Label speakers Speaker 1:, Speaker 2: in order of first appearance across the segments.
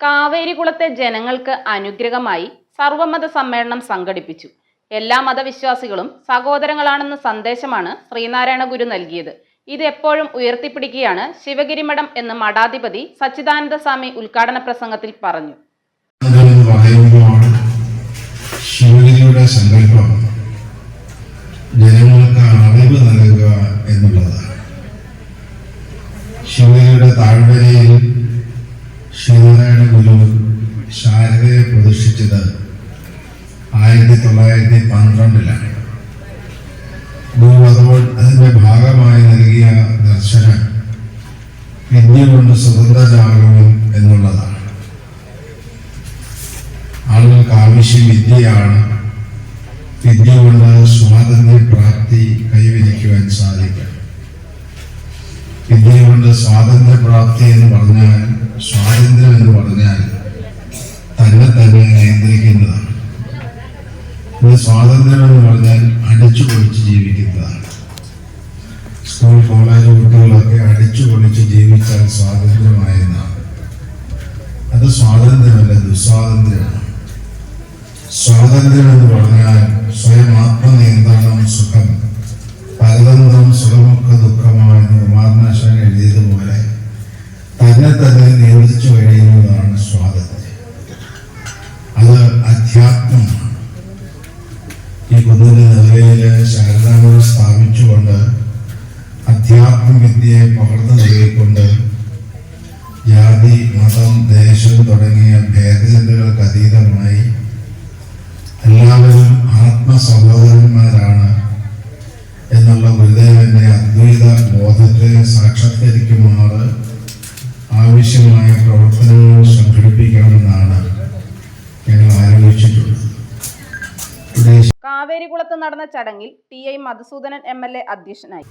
Speaker 1: കാവേരികുളത്തെ ജനങ്ങൾക്ക് അനുഗ്രഹമായി സർവമത സമ്മേളനം സംഘടിപ്പിച്ചു. എല്ലാ മതവിശ്വാസികളും സഹോദരങ്ങളാണെന്ന സന്ദേശമാണ് ശ്രീനാരായണ ഗുരു നൽകിയത്. ഇത് എപ്പോഴും ഉയർത്തിപ്പിടിക്കുകയാണ് ശിവഗിരി മഠം എന്ന് മഠാധിപതി സച്ചിദാനന്ദ സ്വാമി ഉദ്ഘാടന പ്രസംഗത്തിൽ പറഞ്ഞു.
Speaker 2: ശിവഗിരിയുടെ സങ്കല്പം ജനങ്ങൾക്ക് അറിവ് നൽകുക എന്നുള്ളതാണ് ശിവഗിരിയുടെ താഴ്വരയിൽ ശ്രീനാരായണ ഗുരു ശാരദയെ പ്രതിഷ്ഠിച്ചത് ആയിരത്തി തൊള്ളായിരത്തി പന്ത്രണ്ടിലാണ്. ഗുരു അതോട് അതിന്റെ ഭാഗമായി നൽകിയ ദർശനം വിദ്യ കൊണ്ട് സ്വതന്ത്രരാകും എന്നുള്ളതാണ്. ആളുകൾക്ക് ആവശ്യം വിദ്യയാണ്. വിദ്യ കൊണ്ട് സ്വാതന്ത്ര്യ പ്രാപ്തി കൈവരിക്കുവാൻ സാധിക്കും വിദ്യ കൊണ്ട് സ്വാതന്ത്ര്യ പ്രാപ്തി എന്ന് പറഞ്ഞാൽ സ്വാതന്ത്ര്യം എന്ന് പറഞ്ഞാൽ തന്നെ തന്നെ നിയന്ത്രിക്കുന്നതാണ്. ഒരു സ്വാതന്ത്ര്യം എന്ന് പറഞ്ഞാൽ അടിച്ചു പൊളിച്ച് ജീവിക്കുന്നതാണ്. സ്കൂൾ കോളേജ് കുട്ടികളൊക്കെ അടിച്ചു പൊളിച്ച് ജീവിച്ചാൽ സ്വാതന്ത്ര്യമായെന്നാണ്. അത് സ്വാതന്ത്ര്യമല്ല ദുസ്വാതന്ത്ര്യമാണ്. സ്വാതന്ത്ര്യം എന്ന് പറഞ്ഞാൽ സ്വയം ആത്മനിയന്ത്രണം സുഖം. അധ്യാത്മവിദ്യയെ പകർന്നു നൽകിക്കൊണ്ട് ജാതി മതം ദേശം തുടങ്ങിയ ഭേദചിന്തകൾക്ക് അതീതമായി എല്ലാവരും ആത്മസഹോദരന്മാരാണ് എന്നുള്ള ഗുരുദേവന്റെ അദ്വൈത ബോധത്തെ സാക്ഷാത്കരിക്കുമാറ് ആവശ്യമായ പ്രവർത്തനങ്ങൾ സംഘടിപ്പിക്കണമെന്നാണ് ഞങ്ങൾ ആലോചിച്ചിട്ടുള്ളത് ഇവിടെ
Speaker 1: കാവേരികുളത്ത് നടന്ന ചടങ്ങിൽ T I Madhusudanan M L A അധ്യക്ഷനായി.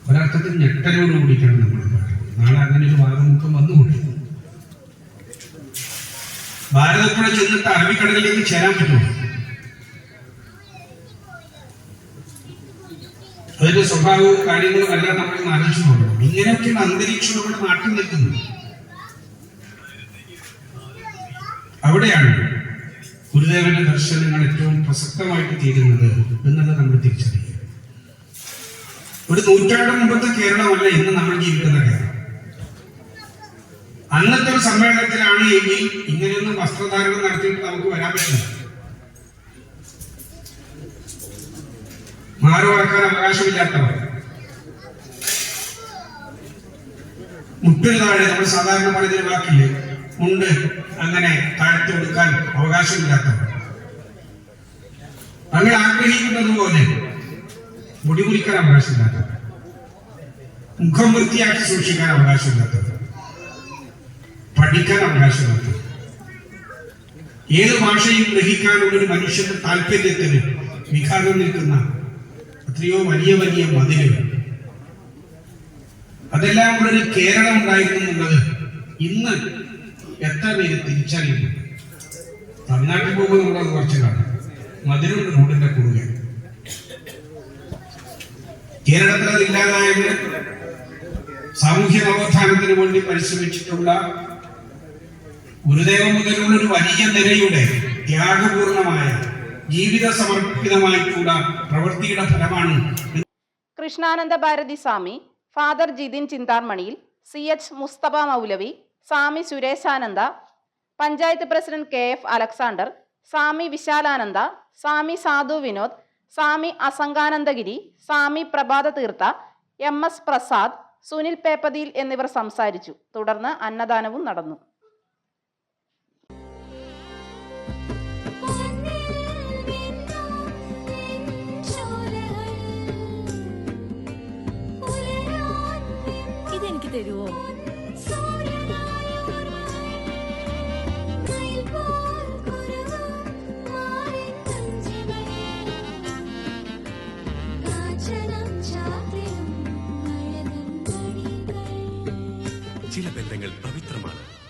Speaker 3: ഭാരതപ്പുഴ ചെന്നിട്ട് അറബിക്കടലിലേക്ക് ചേരാൻ പറ്റുമോ? അതിന്റെ സ്വഭാവവും കാര്യങ്ങളും എല്ലാം നമ്മൾ ആലോചിച്ചു നോക്കണം ഇങ്ങനെയൊക്കെയുള്ള അന്തരീക്ഷം നമ്മുടെ നാട്ടിൽ നിൽക്കുന്നത്. അവിടെയാണ് ഗുരുദേവന്റെ ദർശനങ്ങൾ ഏറ്റവും പ്രസക്തമായിട്ട് തീരുന്നത് എന്നുള്ളത് നമ്മൾ തിരിച്ചറിയുക. ഒരു നൂറ്റാണ്ട് മുമ്പത്തെ കേരളമല്ല ഇന്ന് നമ്മൾ ജീവിക്കുന്ന കേരളം. അന്നത്തെ ഒരു സമ്മേളനത്തിലാണ് എങ്കിൽ ഇങ്ങനെയൊന്നും വസ്ത്രധാരണം നടത്തിയിട്ട് നമുക്ക് വരാൻ പറ്റില്ല. മാറി വറക്കാൻ അവകാശമില്ലാത്തവർ. മുട്ടിന് താഴെ നമ്മൾ സാധാരണ പറയുന്ന വാക്കില്ലേ? മുണ്ട് അങ്ങനെ താഴ്ത്തി കൊടുക്കാൻ അവകാശമില്ലാത്തവർ. നമ്മൾ ആഗ്രഹിക്കുന്നത് പോലെ മുടി കുടിക്കാൻ അവകാശമില്ലാത്തവർ. മുഖം വൃത്തിയാക്കി സൂക്ഷിക്കാൻ അവകാശമില്ലാത്തവർ. പഠിക്കാൻ അവകാശമില്ലാത്തവർ. ഏത് ഭാഷയും ഗ്രഹിക്കാനുള്ള ഒരു മനുഷ്യന്റെ താല്പര്യത്തിന് വിഘാതം നിൽക്കുന്ന എത്രയോ വലിയ വലിയ മതിലുകൾ. അതെല്ലാം കൂടെ ഒരു കേരളം ഉണ്ടായിരുന്നു എന്നുള്ളത് ഇന്ന് എത്ര പേര് തിരിച്ചറിയും? തമിഴ്നാട്ടിൽ പോകുമ്പോൾ നമ്മളത് കുറച്ച് കാണും. മധുരം റോഡിന്റെ കുറുകെ. കേരളത്തിൽ അത് ഇല്ലാതായത് സാമൂഹ്യ നവോത്ഥാനത്തിന് വേണ്ടി പരിശ്രമിച്ചിട്ടുള്ള ഗുരുദേവം മുതലുള്ള ഒരു വലിയ നിരയുടെ ത്യാഗപൂർണമായ ജീവിത സമർപ്പിതമായിട്ടുള്ള പ്രവൃത്തിയുടെ ഫലമാണ്
Speaker 1: Krishnananda Bharathi Swami father Jithin ചിന്താർമണിയിൽ C H Musthafa Moulavi Swami Sureshananda panchayat president K F Alexander Swami Vishalananda Swami Sadhu Vinod Swami Asanganandagiri Swami Prabhatha Theertha M S Prasad Sunil പേപ്പതിയിൽ എന്നിവർ സംസാരിച്ചു. തുടർന്ന് അന്നദാനവും നടന്നു.